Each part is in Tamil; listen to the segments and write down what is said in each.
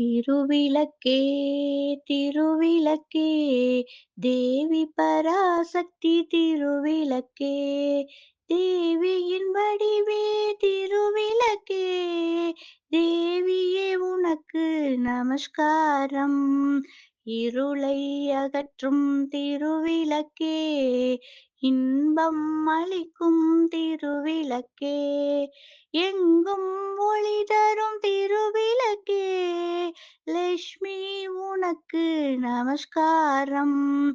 திருவிளக்கே திருவிளக்கே. தேவி பராசக்தி திருவிளக்கே. தேவியின் வடிவே திருவிளக்கே. தேவியே உனக்கு நமஸ்காரம். இருளை அகற்றும் திருவிளக்கே. இன்பம் அளிக்கும் திருவிளக்கே. எங்கும் ஒளி தரும் திரு உனக்கு நமஸ்காரம்.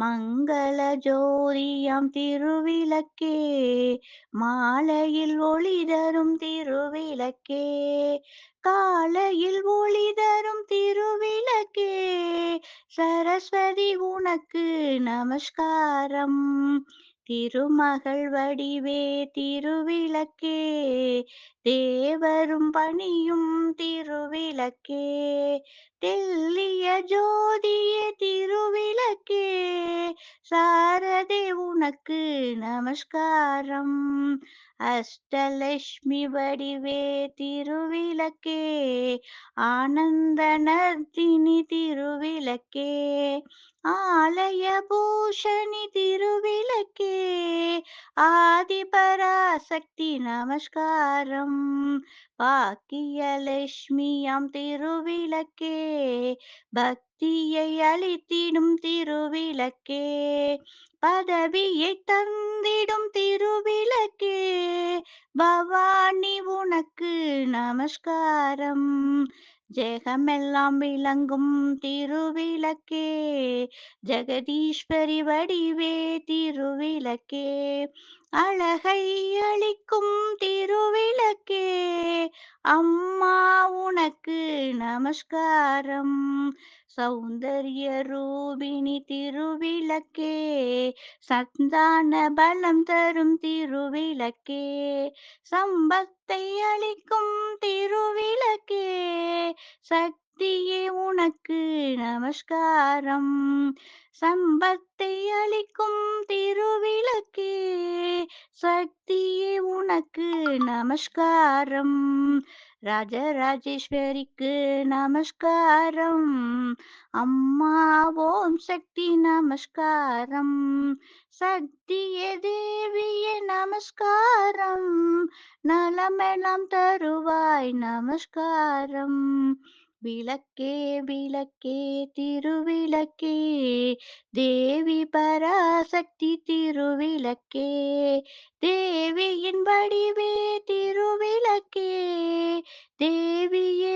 மங்கள ஜோதியாம் திருவிளக்கே மாலையில் ஒளி தரும் திருவிளக்கே காலையில் ஒளி தரும் திருவிளக்கே சரஸ்வதி உனக்கு நமஸ்காரம். திருமகள் வடிவே திருவிளக்கே தேவரும் பணியும் திருவிளக்கே தெல்லிய ஜோதிய திருவிளக்கே சாரதே உனக்கு நமஸ்காரம். அஷ்டலட்சுமி வடிவே திருவிளக்கே ஆனந்த நர்த்தினி திருவிளக்கே ஆலய பூஷணி திருவிளக்கே ஆதிபராசக்தி நமஸ்காரம் பாக்கியலட்சுமியாம் திருவிளக்கே பக்தியை அளித்திடும் திருவிளக்கே பதவியை தந்திடும் திருவிளக்கே பவானி உனக்கு நமஸ்காரம். ஜெகமெல்லாம் விளங்கும் திருவிளக்கே ஜெகதீஸ்வரி வடிவே திருவிளக்கே. அழகை அளிக்கும் திருவிளக்கே அம்மா உனக்கு நமஸ்காரம். சௌந்தர்ய ரூபிணி திருவிளக்கே சந்தான பலம் தரும் திருவிளக்கே. சம்பத்தை அளிக்கும் திருவிளக்கே சக்தியே உனக்கு நமஸ்காரம். சம்பத்தை அளிக்கும் திருவிளக்கே சக்தியே உனக்கு நமஸ்காரம். ராஜராஜேஸ்வரிக்கு நமஸ்காரம். அம்மா ஓம் சக்தி நமஸ்காரம். சக்தியே தேவியே நமஸ்காரம். நலமெல்லாம் தருவாய் நமஸ்காரம். விளக்கே விளக்கே திருவிளக்கே. தேவி பராசக்தி திருவிளக்கே. தேவியின் வடிவே திருவிளக்கே. தேவியே